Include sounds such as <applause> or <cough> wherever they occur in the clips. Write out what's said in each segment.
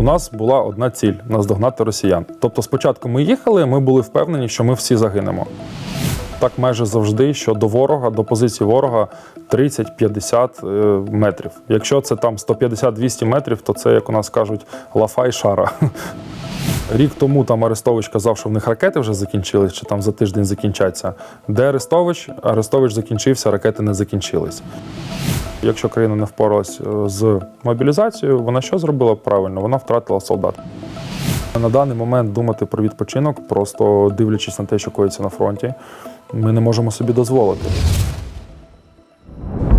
У нас була одна ціль наздогнати росіян. Тобто, спочатку ми їхали, ми були впевнені, що ми всі загинемо. Так майже завжди, що до ворога, до позиції ворога 30-50 е, метрів. Якщо це там 150-200 метрів, то це, як у нас кажуть, лафа і шара. Рік тому там Арестович казав, що в них ракети вже закінчились, чи там за тиждень закінчаться. Де Арестович? Арестович закінчився, ракети не закінчились. Якщо країна не впоралась е, з мобілізацією, вона що зробила правильно? Вона втратила солдат. На даний момент думати про відпочинок, просто дивлячись на те, що коїться на фронті, ми не можемо собі дозволити.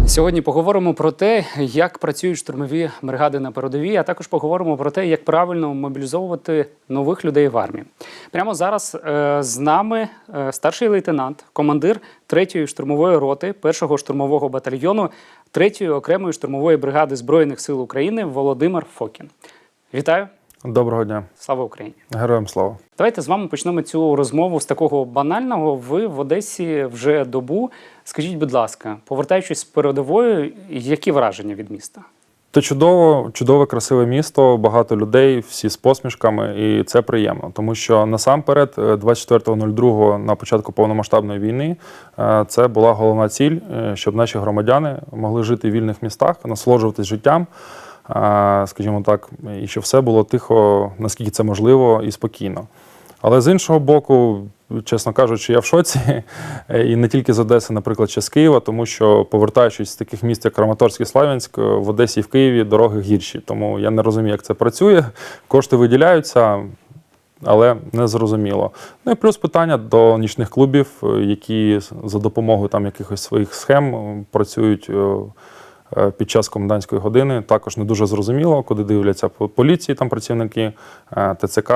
Сьогодні поговоримо про те, як працюють штурмові бригади на передовій, а також поговоримо про те, як правильно мобілізовувати нових людей в армії. Прямо зараз е, з нами е, старший лейтенант, командир 3-ї штурмової роти 1-го штурмового батальйону 3-ї окремої штурмової бригади Збройних сил України Володимир Фокін. Вітаю! Доброго дня, Слава Україні! героям слава. Давайте з вами почнемо цю розмову з такого банального. Ви в Одесі вже добу. Скажіть, будь ласка, повертаючись з передової, які враження від міста? Це чудово, чудове, красиве місто, багато людей, всі з посмішками, і це приємно. Тому що насамперед, е, 24.02 на початку повномасштабної війни, е, це була головна ціль, е, щоб наші громадяни могли жити в вільних містах, насолоджуватись життям, е, скажімо так, і щоб все було тихо, наскільки це можливо, і спокійно. Але з іншого боку, чесно кажучи, я в шоці, <laughs> і не тільки з Одеси, наприклад, ще з Києва, тому що повертаючись з таких міст, як Краматорськ і Славянськ, в Одесі і в Києві дороги гірші. Тому я не розумію, як це працює. Кошти виділяються. Але не зрозуміло. Ну і плюс питання до нічних клубів, е, які за допомогою там якихось своїх схем працюють е, під час комендантської години. Також не дуже зрозуміло, куди дивляться по- поліції, там працівники, е, ТЦК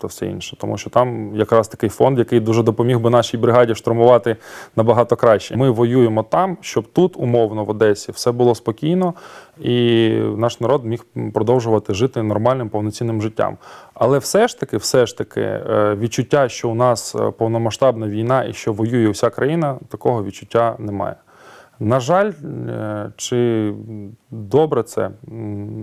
та все інше. Тому що там якраз такий фонд, який дуже допоміг би нашій бригаді штурмувати набагато краще. Ми воюємо там, щоб тут, умовно, в Одесі, все було спокійно, і наш народ міг продовжувати жити нормальним повноцінним життям. Але все ж таки, все ж таки, е, відчуття, що у нас е, повномасштабна війна і що воює вся країна, такого відчуття немає. На жаль, е, чи добре це,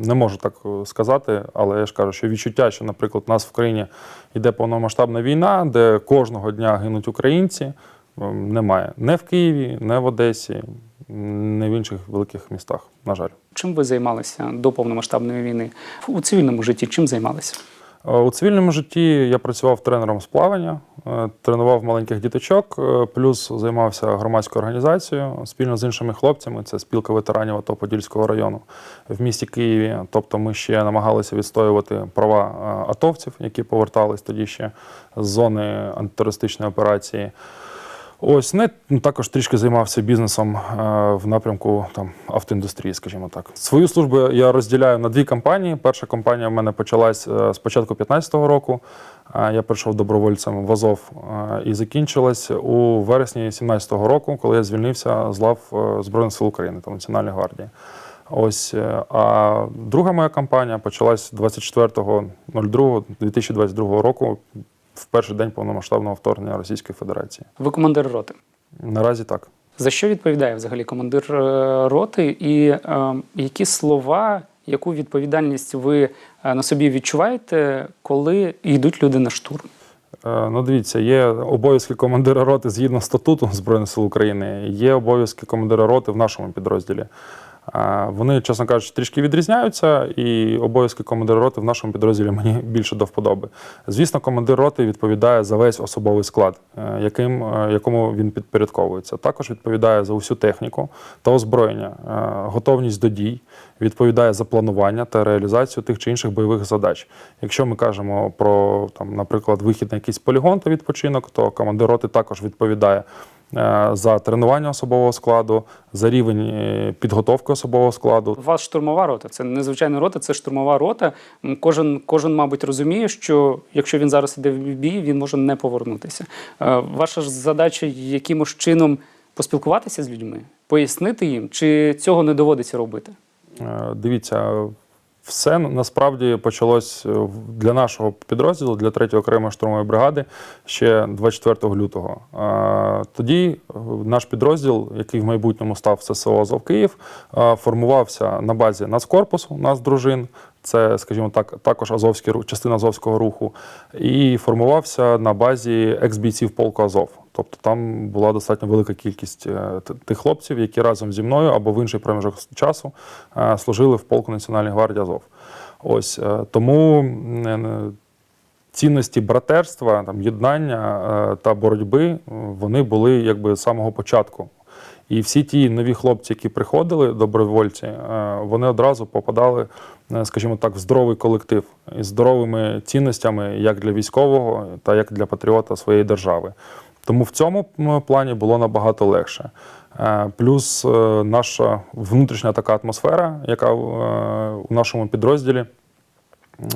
не можу так е, сказати, але я ж кажу, що відчуття, що, наприклад, у нас в країні йде повномасштабна війна, де кожного дня гинуть українці, немає. Не в Києві, не в Одесі, не в інших великих містах, на жаль. Чим ви займалися до повномасштабної війни? У цивільному житті чим займалися? Е, У цивільному житті я працював тренером з плавання, е, тренував маленьких діточок, е, плюс займався громадською організацією спільно з іншими хлопцями. Це спілка ветеранів АТО Подільського району в місті Києві. Тобто ми ще намагалися відстоювати права атовців, які повертались тоді ще з зони антитерористичної операції. Ось не ну, також трішки займався бізнесом е, в напрямку там автоіндустрії, скажімо так. Свою службу я розділяю на дві компанії. Перша компанія в мене почалась е, з початку 2015 року. Е, я прийшов добровольцем в Азов і закінчилась у вересні 2017 року, коли я звільнився з лав Збройних сил України та Національної гвардії. Ось а друга моя кампанія почалась 24.02.2022 року, в перший день повномасштабного вторгнення Російської Федерації. Ви командир роти. Наразі так. За що відповідає взагалі командир е, роти, і е, які слова, яку відповідальність ви е, на собі відчуваєте, коли йдуть люди на штурм? Е, Ну, дивіться, є обов'язки командира роти згідно статуту Збройних сил України, є обов'язки командира роти в нашому підрозділі. Вони, чесно кажучи, трішки відрізняються, і обов'язки командира роти в нашому підрозділі мені більше до вподоби. Звісно, командир роти відповідає за весь особовий склад, е, яким, е, якому він підпорядковується. Також відповідає за усю техніку та озброєння, е, готовність до дій, відповідає за планування та реалізацію тих чи інших бойових задач. Якщо ми кажемо про, там, наприклад, вихід на якийсь полігон та відпочинок, то командир роти також відповідає за тренування особового складу, за рівень е, підготовки особового складу. У вас штурмова рота, це не звичайна рота, це штурмова рота. Кожен, кожен, мабуть, розуміє, що якщо він зараз іде в бій, він може не повернутися. Е, Ваша ж задача якимось чином поспілкуватися з людьми, пояснити їм, чи цього не доводиться робити? Е, Дивіться, все насправді почалось е, для нашого підрозділу, для 3-ї окремої штурмової бригади ще 24 лютого. Е, Тоді е, наш підрозділ, який в майбутньому став ССО Азов Київ, формувався на базі Нацкорпусу, нас дружин Це, скажімо так, також Азовський частина Азовського руху, і формувався на базі екс-бійців полку Азов. Тобто там була достатньо велика кількість е, тих хлопців, які разом зі мною або в інший проміжок часу е, служили в полку Національної гвардії Азов. Ось е, тому цінності братерства, там, єднання та боротьби вони були якби з самого початку. І всі ті нові хлопці, які приходили, добровольці, е, вони одразу попадали, е, скажімо так, в здоровий колектив із здоровими цінностями як для військового, та як для патріота своєї держави. Тому в цьому плані було набагато легше. Е, Плюс наша внутрішня така атмосфера, яка у нашому підрозділі.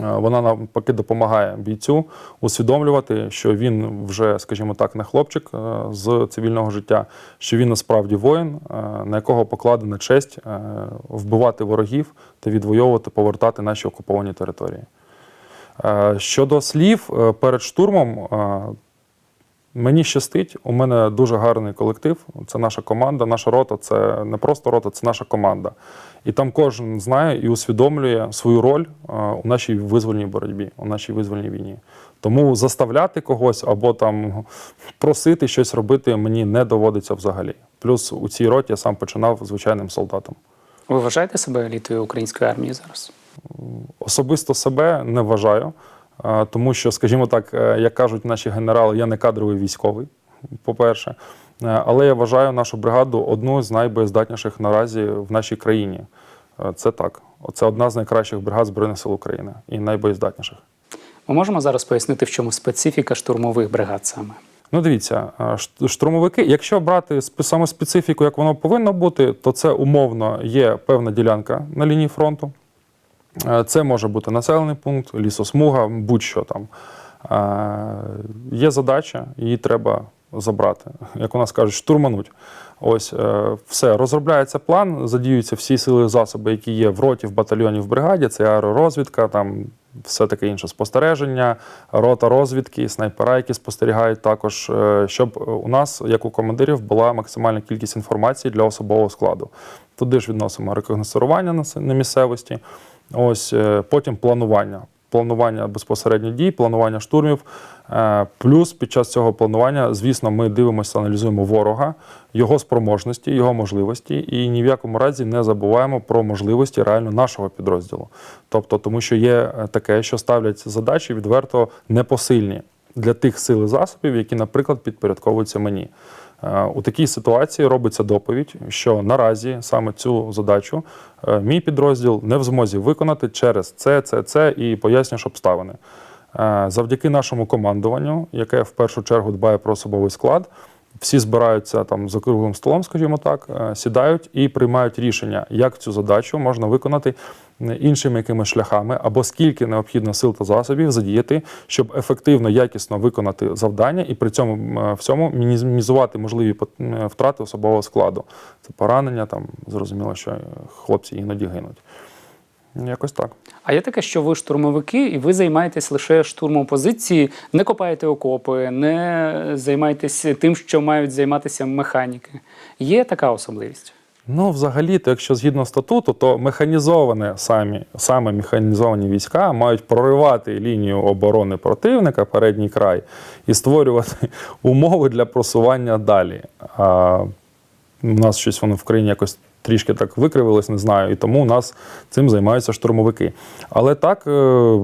Е, Вона навпаки допомагає бійцю усвідомлювати, що він вже, скажімо так, не хлопчик е, з цивільного життя, що він насправді воїн, е, на якого покладена честь вбивати ворогів та відвоювати, повертати наші окуповані території. Щодо слів перед штурмом, Мені щастить, у мене дуже гарний колектив. Це наша команда, наша рота це не просто рота, це наша команда. І там кожен знає і усвідомлює свою роль е, у нашій визвольній боротьбі, у нашій визвольній війні. Тому заставляти когось або там просити щось робити мені не доводиться взагалі. Плюс у цій роті я сам починав звичайним солдатом. Ви вважаєте себе елітою української армії зараз? Особисто себе не вважаю, тому що, скажімо так, е, як кажуть наші генерали, я не кадровий військовий, по-перше. Е, Але я вважаю нашу бригаду одну з найбоєздатніших наразі в нашій країні. Е, Це так. Це одна з найкращих бригад Збройних сил України і найбоєздатніших. Ми можемо зараз пояснити, в чому специфіка штурмових бригад саме? Ну, дивіться, штурмовики, якщо брати саме специфіку, як воно повинно бути, то це умовно є певна ділянка на лінії фронту. Е, Це може бути населений пункт, лісосмуга, будь-що там. Е, Є задача, її треба забрати. Як у нас кажуть, штурмануть. Ось е, все, розробляється план, задіюються всі сили і засоби, які є в роті, в батальйоні, в бригаді. Це аеророзвідка, там все таке інше спостереження, рота розвідки, снайпера, які спостерігають також, щоб у нас, як у командирів, була максимальна кількість інформації для особового складу. Туди ж відносимо рекогносцирування на на місцевості, ось е, потім планування. Планування безпосередньо дій, планування штурмів. Е, Плюс під час цього планування, звісно, ми дивимося, аналізуємо ворога, його спроможності, його можливості, і ні в якому разі не забуваємо про можливості реально нашого підрозділу. Тобто, тому що є е, таке, що ставлять задачі відверто непосильні для тих сил і засобів, які, наприклад, підпорядковуються мені. Е, У такій ситуації робиться доповідь, що наразі саме цю задачу е, мій підрозділ не в змозі виконати через це, це, це і пояснюєш обставини. Е, Завдяки нашому командуванню, яке в першу чергу дбає про особовий склад, всі збираються там за круглим столом, скажімо так, е, сідають і приймають рішення, як цю задачу можна виконати іншими якимись шляхами, або скільки необхідно сил та засобів задіяти, щоб ефективно, якісно виконати завдання і при цьому е, всьому мінімізувати можливі е, втрати особового складу. Це поранення, там зрозуміло, що хлопці іноді гинуть. Якось так. А є таке, що ви штурмовики, і ви займаєтесь лише штурмом позиції, не копаєте окопи, не займаєтесь тим, що мають займатися механіки. Є така особливість. Ну, взагалі, то якщо згідно статуту, то механізоване самі, саме механізовані війська мають проривати лінію оборони противника, передній край, і створювати <laughs> умови для просування далі. А у нас щось воно в країні якось трішки так викривилось, не знаю, і тому у нас цим займаються штурмовики. Але так, е,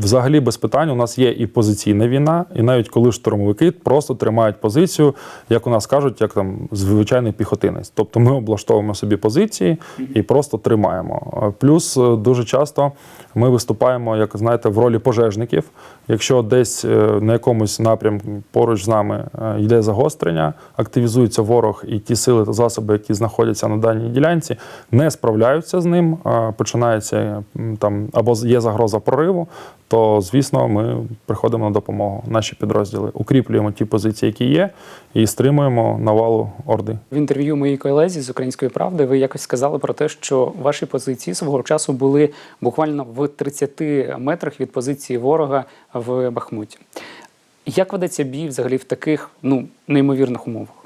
взагалі, без питань, у нас є і позиційна війна, і навіть коли штурмовики просто тримають позицію, як у нас кажуть, як там звичайний піхотинець. Тобто ми облаштовуємо собі позиції і просто тримаємо. Е, Плюс е, дуже часто ми виступаємо, як знаєте, в ролі пожежників. Якщо десь на якомусь напрямку поруч з нами йде загострення, активізується ворог, і ті сили та засоби, які знаходяться на даній ділянці, не справляються з ним. Починається там або є загроза прориву, то звісно ми приходимо на допомогу. Наші підрозділи укріплюємо ті позиції, які є, і стримуємо навалу орди. В інтерв'ю моїй колезі з української правди ви якось сказали про те, що ваші позиції свого часу були буквально в 30 метрах від позиції ворога в Бахмуті. Як ведеться бій взагалі в таких ну неймовірних умовах?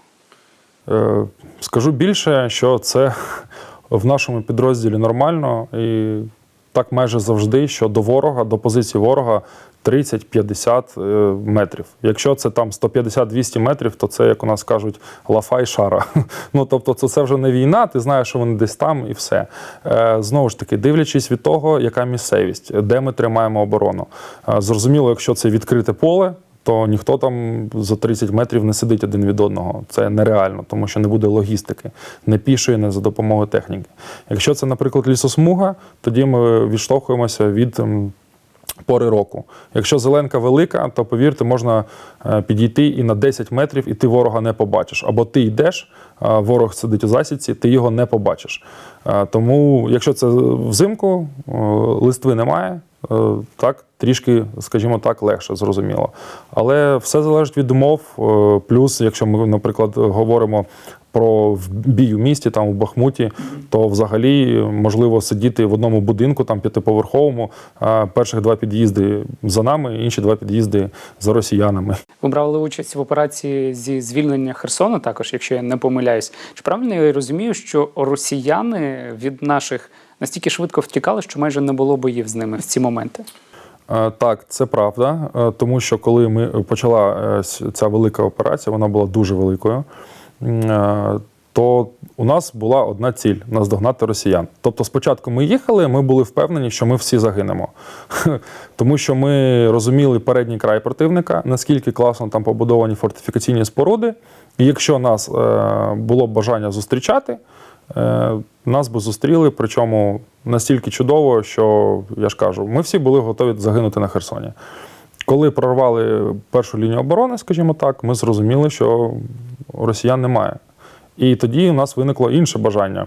Е, Скажу більше, що це <laughs> в нашому підрозділі нормально, і так майже завжди, що до ворога, до позиції ворога 30-50 е, метрів. Якщо це там 150-200 метрів, то це, як у нас кажуть, лафа і шара. <laughs> Ну тобто, це, вже не війна, ти знаєш, що вони десь там і все. Е, Знову ж таки, дивлячись від того, яка місцевість, де ми тримаємо оборону. Зрозуміло, якщо це відкрите поле. То ніхто там за 30 метрів не сидить один від одного. Це нереально, тому що не буде логістики, не пішої, не за допомогою техніки. Якщо це, наприклад, лісосмуга, тоді ми відштовхуємося від ем, пори року. Якщо зеленка велика, то повірте, можна е, підійти і на 10 метрів, і ти ворога не побачиш. Або ти йдеш, а ворог сидить у засідці, ти його не побачиш. Е, Тому, якщо це взимку, е, листви немає. Е, Так, трішки, скажімо так, легше, зрозуміло. Але все залежить від умов. е, Плюс, якщо ми, наприклад, говоримо про бій у місті, там у Бахмуті, то взагалі можливо сидіти в одному будинку, там п'ятиповерховому. а Перших два під'їзди за нами, інші два під'їзди за росіянами. Ви брали участь в операції зі звільнення Херсона, також, якщо я не помиляюсь. Чи правильно я розумію, що росіяни від наших настільки швидко втікали, що майже не було боїв з ними в ці моменти? Е, Так, це правда, е, тому що коли ми почала е, ця велика операція, вона була дуже великою. То у нас була одна ціль наздогнати росіян. Тобто, спочатку ми їхали, ми були впевнені, що ми всі загинемо, <laughs> тому що ми розуміли передній край противника, наскільки класно там побудовані фортифікаційні споруди. І якщо нас було б бажання зустрічати, нас би зустріли, причому настільки чудово, що я ж кажу, ми всі були готові загинути на Херсоні. Коли прорвали першу лінію оборони, скажімо так, ми зрозуміли, що росіян немає. І тоді у нас виникло інше бажання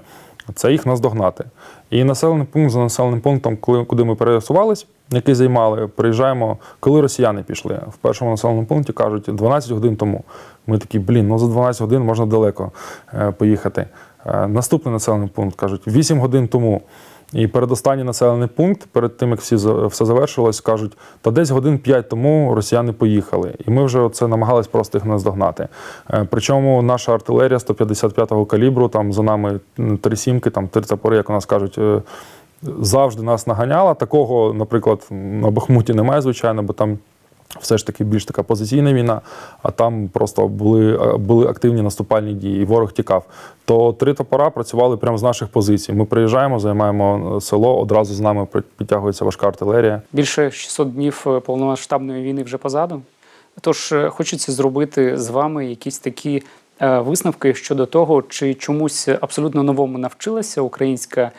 це їх наздогнати. І населений пункт за населеним пунктом, коли, куди ми пересувались, який займали, приїжджаємо, коли росіяни пішли. В першому населеному пункті кажуть 12 годин тому. Ми такі, блін, ну за 12 годин можна далеко е, поїхати. Е, наступний населений пункт кажуть 8 годин тому. І передостанній населений пункт, перед тим як всі все завершилось, кажуть, та десь годин 5 тому росіяни поїхали. І ми вже це намагались просто їх наздогнати. Е, Причому наша артилерія 155-го калібру, там за нами три сімки, там три топори, як у нас кажуть. е, Завжди нас наганяла. Такого, наприклад, на Бахмуті немає, звичайно, бо там все ж таки більш така позиційна війна, а там просто були, е, були активні наступальні дії, і ворог тікав. То три топора працювали прямо з наших позицій. Ми приїжджаємо, займаємо е, село, одразу з нами підтягується важка артилерія. Більше 600 днів е, повномасштабної війни вже позаду. Тож хочеться зробити з вами якісь такі висновки щодо того, чи чомусь абсолютно новому навчилася українська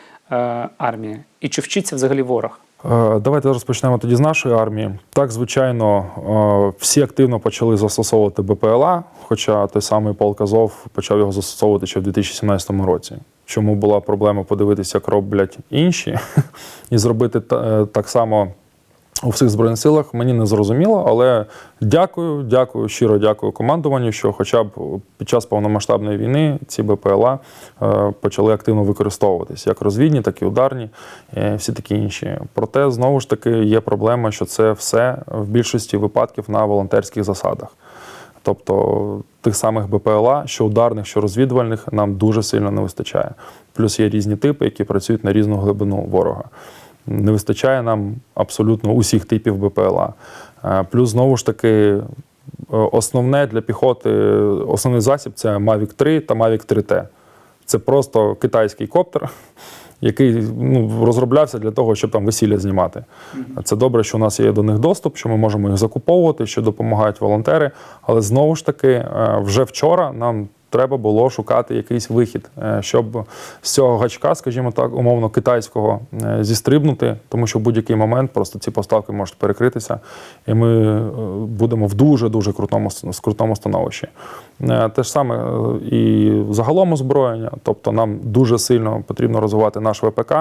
армія, і чи вчиться взагалі ворог. Е, Давайте розпочнемо тоді з нашої армії. Так, звичайно, е, всі активно почали застосовувати БПЛА, хоча той самий полк Азов почав його застосовувати ще в 2017 році. Чому була проблема подивитися, як роблять інші, <laughs> і зробити е, так само у всіх збройних силах, мені не зрозуміло, але дякую, дякую, щиро дякую командуванню, що хоча б під час повномасштабної війни ці БПЛА е, почали активно використовуватись, як розвідні, так і ударні, е, всі такі інші. Проте знову ж таки є проблема, що це все в більшості випадків на волонтерських засадах. Тобто тих самих БПЛА, що ударних, що розвідувальних, нам дуже сильно не вистачає. Плюс є різні типи, які працюють на різну глибину ворога. Не вистачає нам абсолютно усіх типів БПЛА. Е, Плюс, знову ж таки, е, основне для піхоти, основний засіб це Mavic 3 та Mavic 3T. Це просто китайський коптер, який ну, розроблявся для того, щоб там весілля знімати. Це добре, що у нас є до них доступ, що ми можемо їх закуповувати, що допомагають волонтери. Але знову ж таки, е, вже вчора нам треба було шукати якийсь вихід, е, щоб з цього гачка, скажімо так, умовно китайського е, зістрибнути, тому що в будь-який момент просто ці поставки можуть перекритися, і ми е, будемо в дуже дуже крутому с- крутому становищі. Те ж саме і загалом озброєння, тобто нам дуже сильно потрібно розвивати наш ВПК,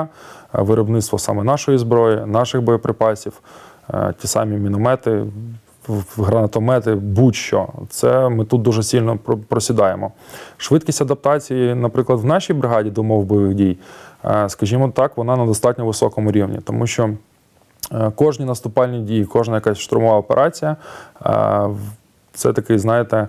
виробництво саме нашої зброї, наших боєприпасів, ті самі міномети, гранатомети, будь-що. Це ми тут дуже сильно просідаємо. Швидкість адаптації, наприклад, в нашій бригаді до умов бойових дій, е, скажімо так, вона на достатньо високому рівні, тому що е, кожні наступальні дії, кожна якась штурмова операція е, це такий, знаєте,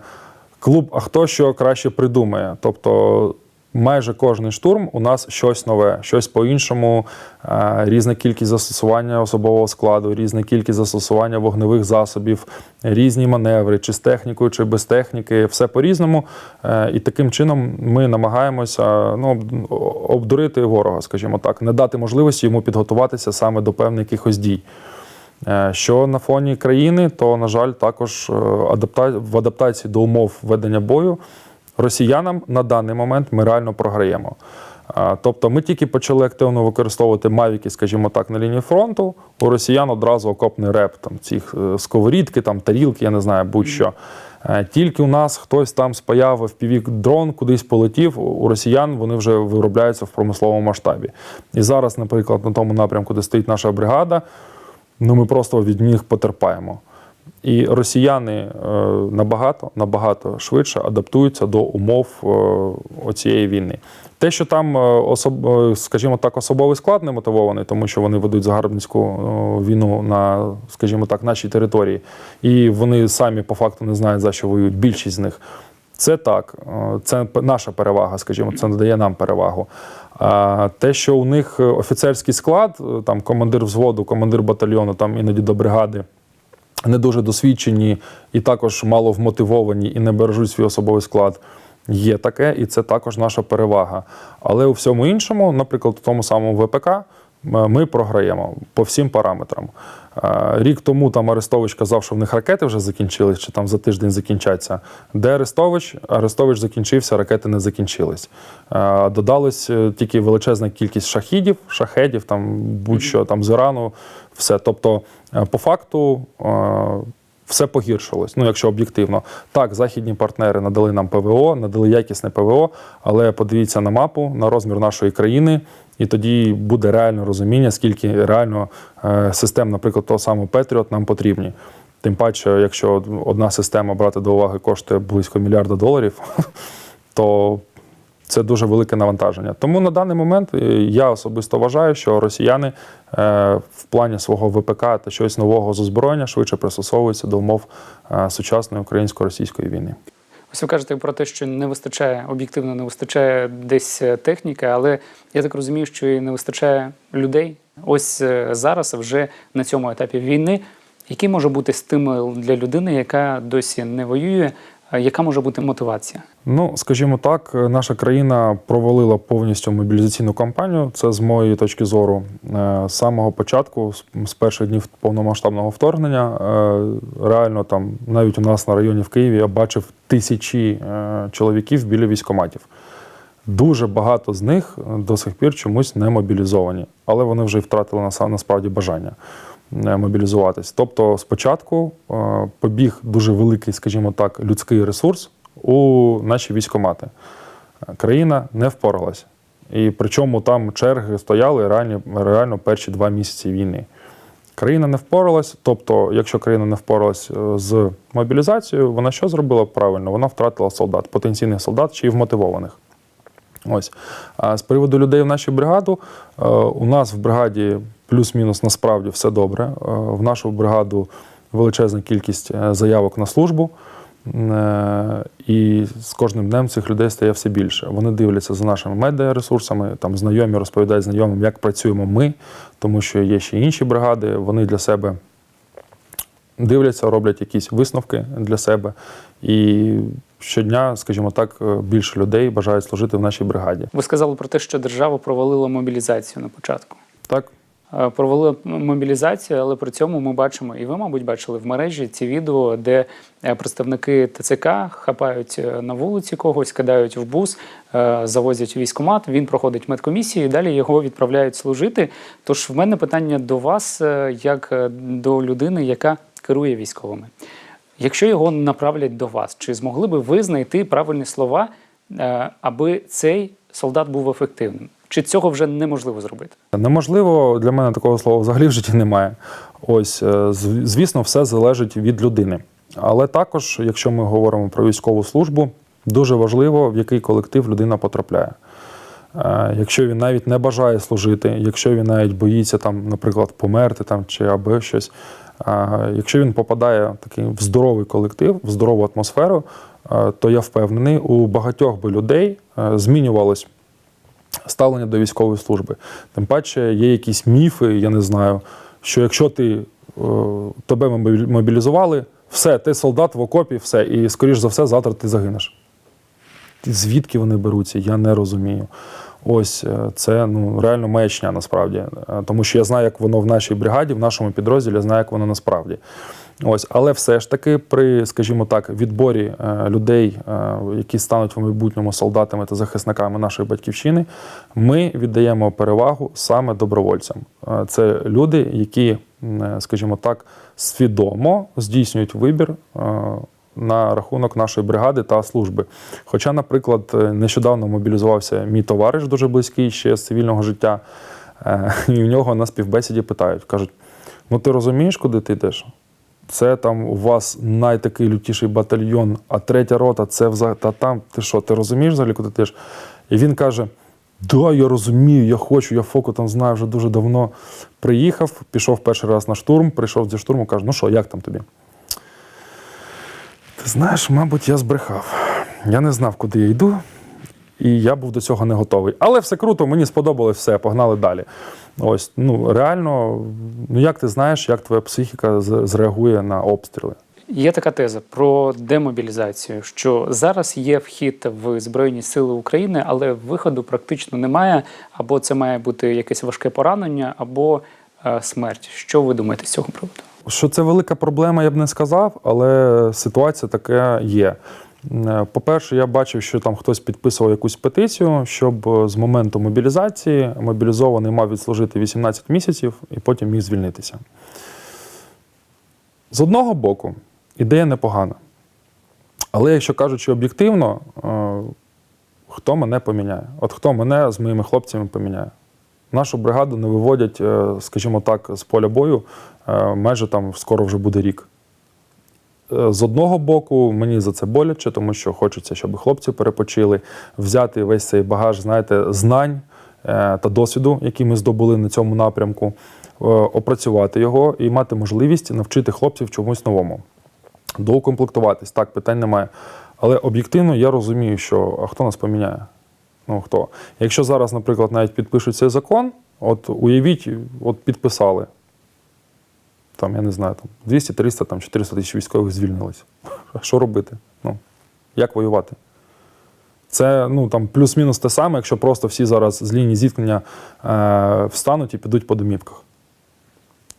клуб, а хто що краще придумає. Тобто майже кожний штурм у нас щось нове, щось по-іншому, е, різна кількість застосування особового складу, різна кількість застосування вогневих засобів, різні маневри, чи з технікою, чи без техніки, все по-різному. Е, І таким чином ми намагаємося ну, обдурити ворога, скажімо так, не дати можливості йому підготуватися саме до певних якихось дій. Е, Що на фоні країни, то, на жаль, також в адаптації до умов ведення бою росіянам на даний момент ми реально програємо. Тобто ми тільки почали активно використовувати мавіки, скажімо так, на лінії фронту. У росіян одразу окопний реп, там цих е, сковорідки, там тарілки, я не знаю, будь-що. Е, Тільки у нас хтось там спаяв fpv дрон, кудись полетів. У росіян вони вже виробляються в промисловому масштабі. І зараз, наприклад, на тому напрямку, де стоїть наша бригада, ну ми просто від них потерпаємо. І росіяни е, набагато набагато швидше адаптуються до умов е, оцієї війни. Те, що там, е, скажімо так, особовий склад не мотивований, тому що вони ведуть загарбницьку війну на, скажімо так, нашій території, і вони самі по факту не знають, за що воюють. Більшість з них. Це так, це наша перевага, скажімо, це надає нам перевагу. А те, що у них офіцерський склад, там командир взводу, командир батальйону, там іноді до бригади, не дуже досвідчені і також мало вмотивовані і не бережуть свій особовий склад. Є таке, і це також наша перевага. Але у всьому іншому, наприклад, у тому самому ВПК, ми програємо по всім параметрам. Е, Рік тому там Арестович казав, що в них ракети вже закінчились, чи там за тиждень закінчаться. Де Арестович? Арестович закінчився, ракети не закінчились. Е, Додалось е, тільки величезна кількість шахідів, шахедів, там будь-що там з Ірану, все. Тобто, е, по факту. е, все погіршилось, ну якщо об'єктивно. Так, західні партнери надали нам ПВО, надали якісне ПВО, але подивіться на мапу, на розмір нашої країни, і тоді буде реальне розуміння, скільки реально е, систем, наприклад, того самого Петріот нам потрібні. Тим паче, якщо одна система брати до уваги коштує близько мільярда доларів, <laughs> то це дуже велике навантаження. Тому на даний момент е, я особисто вважаю, що росіяни е, в плані свого ВПК та щось нового з озброєння швидше пристосовуються до умов сучасної українсько-російської війни. Ось ви кажете про те, що не вистачає, об'єктивно не вистачає десь е, техніки, але я так розумію, що і не вистачає людей. Ось е, зараз, вже на цьому етапі війни, який може бути стимул для людини, яка досі не воює, яка може бути мотивація? Ну, скажімо так, наша країна провалила повністю мобілізаційну кампанію. Це з моєї точки зору. Е, З самого початку, з- перших днів повномасштабного вторгнення, е, реально там навіть у нас на районі в Києві я бачив тисячі е, чоловіків біля військоматів. Дуже багато з них до сих пір чомусь не мобілізовані, але вони вже й втратили насправді бажання мобілізуватись. Тобто, спочатку е, побіг дуже великий, скажімо так, людський ресурс у наші військомати. Країна не впоралась. І причому там черги стояли реально, реально перші два місяці війни. Країна не впоралась, тобто, якщо країна не впоралась е, з мобілізацією, вона що зробила правильно? Вона втратила солдат, потенційних солдат чи вмотивованих. Ось. А з приводу людей в нашу бригаду, е, у нас в бригаді плюс-мінус насправді все добре. Е, В нашу бригаду величезна кількість е, заявок на службу. Е, І з кожним днем цих людей стає все більше. Вони дивляться за нашими медіаресурсами, там знайомі розповідають знайомим, як працюємо ми, тому що є ще інші бригади. Вони для себе дивляться, роблять якісь висновки для себе. І щодня, скажімо так, більше людей бажають служити в нашій бригаді. Ви сказали про те, що держава провалила мобілізацію на початку. Так, Е, Провалила мобілізацію, але при цьому ми бачимо, і ви, мабуть, бачили в мережі ці відео, де е, представники ТЦК хапають е, на вулиці когось, кидають в бус, завозять у військкомат, він проходить медкомісію і далі його відправляють служити. Тож в мене питання до вас, як до людини, яка керує військовими. Якщо його направлять до вас, чи змогли би ви знайти правильні слова, аби цей солдат був ефективним? Чи цього вже неможливо зробити? неможливо для мене такого слова взагалі в житті немає. Ось, е, звісно, все залежить від людини. Але також, якщо ми говоримо про військову службу, дуже важливо, в який колектив людина потрапляє. Е, Якщо він навіть не бажає служити, якщо він навіть боїться там, наприклад, померти там чи аби щось. е, Якщо він попадає такий в здоровий колектив, в здорову атмосферу, то я впевнений, у багатьох би людей змінювалось ставлення до військової служби. Тим паче є якісь міфи, я не знаю, що якщо ти е, тебе мобілізували, все, ти солдат в окопі, все, і скоріш за все, завтра ти загинеш. Звідки вони беруться, я не розумію. Ось е, це ну реально маячня насправді. Е, Тому що я знаю, як воно в нашій бригаді, в нашому підрозділі, я знаю, як воно насправді. Ось, але все ж таки, при, скажімо так, відборі е, людей, е, які стануть в майбутньому солдатами та захисниками нашої батьківщини, ми віддаємо перевагу саме добровольцям. Е, це люди, які, скажімо так, свідомо здійснюють вибір. на рахунок нашої бригади та служби. Хоча, наприклад, нещодавно мобілізувався мій товариш дуже близький ще з цивільного життя, <laughs> і в нього на співбесіді питають: кажуть: ну ти розумієш, куди ти йдеш? Це там у вас найтакий лютіший батальйон, а третя рота це взагалі та там. Ти що, ти розумієш взагалі, куди ти йдеш? І він каже: Да, я розумію, я хочу, я фоку там знаю вже дуже давно. Приїхав, пішов перший раз на штурм, прийшов зі штурму, каже, ну що, як там тобі? Ти знаєш, мабуть, я збрехав. Я не знав, куди я йду, і я був до цього не готовий. Але все круто, мені сподобалось все, погнали далі. Ось, ну реально, ну як ти знаєш, як твоя психіка зреагує на обстріли? Є така теза про демобілізацію, що зараз є вхід в Збройні Сили України, але виходу практично немає. Або це має бути якесь важке поранення, або е, смерть. Що ви думаєте з цього приводу? Що це велика проблема, я б не сказав, але ситуація така є. Е, По-перше, я бачив, що там хтось підписував якусь петицію, щоб е, з моменту мобілізації мобілізований мав відслужити 18 місяців і потім міг звільнитися. З одного боку, ідея непогана. Але якщо кажучи об'єктивно, е, хто мене поміняє? От хто мене з моїми хлопцями поміняє? Нашу бригаду не виводять, скажімо так, з поля бою майже там скоро вже буде рік. Е, З одного боку, мені за це боляче, тому що хочеться, щоб хлопці перепочили, взяти весь цей багаж, знаєте, знань е, та досвіду, який ми здобули на цьому напрямку, е, опрацювати його і мати можливість навчити хлопців чомусь новому. Доукомплектуватись, так, питань немає. Але об'єктивно я розумію, що а хто нас поміняє? Ну хто? Якщо зараз, наприклад, навіть підпишуть цей закон, от уявіть, от підписали. Там, я не знаю, там 200, 300, там 400 тисяч військових звільнилось. <laughs> Що робити? Ну, як воювати? Це ну, там, плюс-мінус те саме, якщо просто всі зараз з лінії зіткнення е, встануть і підуть по домівках.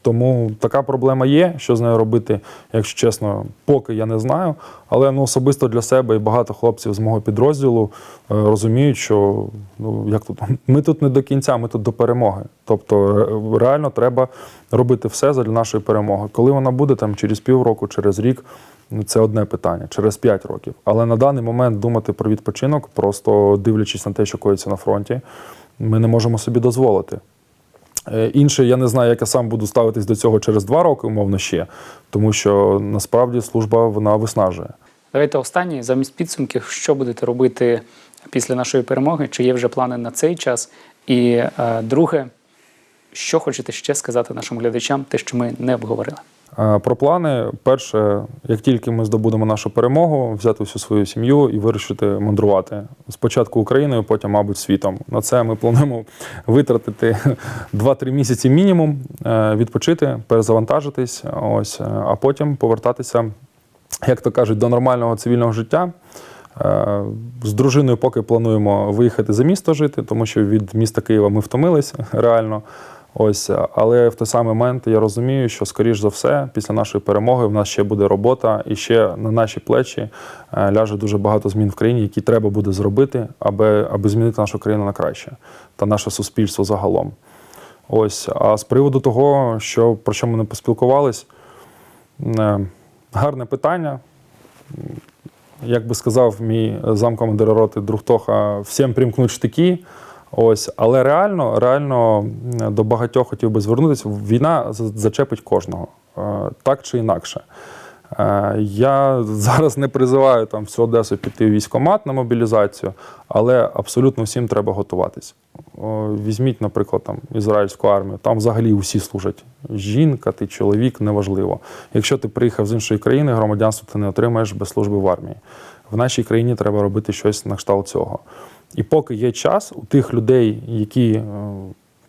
Тому така проблема є. Що з нею робити, якщо чесно, поки я не знаю. Але ну, особисто для себе і багато хлопців з мого підрозділу е, розуміють, що ну, як тут, <laughs> ми тут не до кінця, ми тут до перемоги. Тобто реально треба робити все для нашої перемоги. Коли вона буде там через півроку, через рік, це одне питання, через п'ять років. Але на даний момент думати про відпочинок, просто дивлячись на те, що коїться на фронті, ми не можемо собі дозволити. Е, Інше, я не знаю, як я сам буду ставитись до цього через два роки, умовно ще, тому що насправді служба вона виснажує. Давайте останнє замість підсумків, що будете робити після нашої перемоги? Чи є вже плани на цей час? І е, друге, що хочете ще сказати нашим глядачам, те, що ми не обговорили? Е, Про плани, перше, як тільки ми здобудемо нашу перемогу, взяти всю свою сім'ю і вирішити мандрувати спочатку Україною, потім, мабуть, світом. На це ми плануємо витратити <laughs> 2-3 місяці мінімум, е, відпочити, перезавантажитись, ось, е, а потім повертатися, як то кажуть, до нормального цивільного життя. З дружиною поки плануємо виїхати за місто жити, тому що від міста Києва ми втомились <laughs> реально. Ось, але в той самий момент я розумію, що скоріш за все, після нашої перемоги в нас ще буде робота, і ще на наші плечі е, ляже дуже багато змін в країні, які треба буде зробити, аби, аби змінити нашу країну на краще та наше суспільство загалом. Ось, а з приводу того, що про що ми не поспілкувались, е, гарне питання. Як би сказав мій замкомандира роти друг Тоха, всім примкнуть штики. Ось, але реально, реально до багатьох хотів би звернутися. Війна зачепить кожного, е, так чи інакше. Е, Я <laughs> зараз не призиваю там всю Одесу піти в військкомат на мобілізацію, але абсолютно всім треба готуватись. Візьміть, наприклад, там ізраїльську армію, там взагалі усі служать. Жінка, ти чоловік, неважливо. Якщо ти приїхав з іншої країни, громадянство ти не отримаєш без служби в армії. В нашій країні треба робити щось на кшталт цього. І поки є час, у тих людей, які е,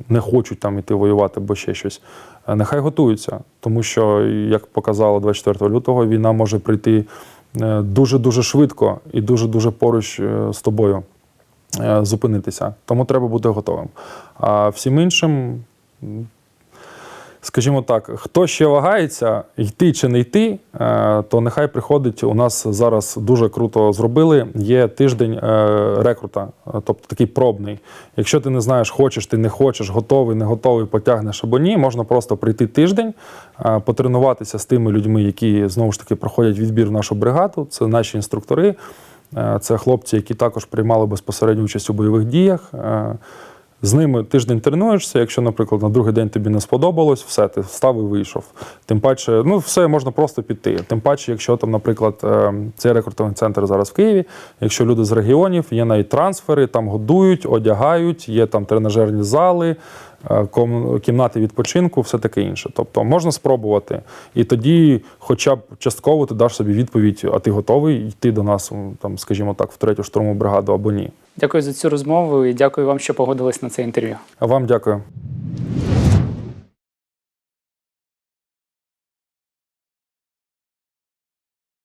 не хочуть там іти воювати або ще щось, е, нехай готуються. Тому що, як показало 24 лютого, війна може прийти е, дуже-дуже швидко і дуже-дуже поруч з тобою зупинитися. Тому треба бути готовим. А всім іншим, скажімо так, хто ще вагається, йти чи не йти, е, то нехай приходить. У нас зараз дуже круто зробили. Є тиждень е, рекрута, е, тобто такий пробний. Якщо ти не знаєш, хочеш ти не хочеш, готовий, не готовий, потягнеш або ні, можна просто прийти тиждень, потренуватися з тими людьми, які знову ж таки проходять відбір в нашу бригаду. Це наші інструктори. Це хлопці, які також приймали безпосередню участь у бойових діях. З ними тиждень тренуєшся. Якщо, наприклад, на другий день тобі не сподобалось, все, ти встав і вийшов. Тим паче, ну все можна просто піти. Тим паче, якщо там, наприклад, е, цей рекрутинг центр зараз в Києві, якщо люди з регіонів, є навіть трансфери, там годують, одягають, є там тренажерні зали, кімнати відпочинку, все таке інше. Тобто можна спробувати. І тоді, хоча б частково, ти даш собі відповідь, а ти готовий йти до нас, там, скажімо так, в третю штурмову бригаду або ні. Дякую за цю розмову і дякую вам, що погодились на це інтерв'ю. А вам дякую.